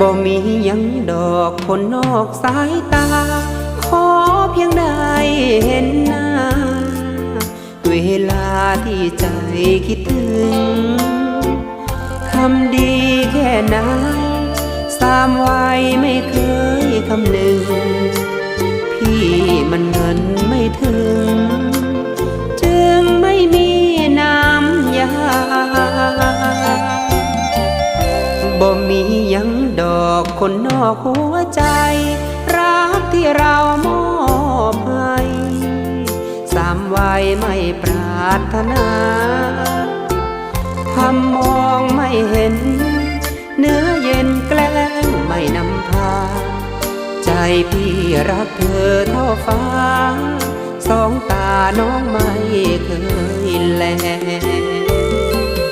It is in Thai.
บ่มียังดอกคนนอกสายตา ขอเพียงได้เห็นหน้า เวลาที่ใจคิดถึงทำดีแค่ไหนสามวัยไม่เคย บ่มียังดอกคนนอกหัวใจ รักที่เรามอบให้สามวัยไม่ปรารถนาทำมองไม่เห็น เนื้อเย็นแกล้งไม่นำพา ใจพี่รักเธอเท่าฟ้า สองตาน้องไม่เคยแล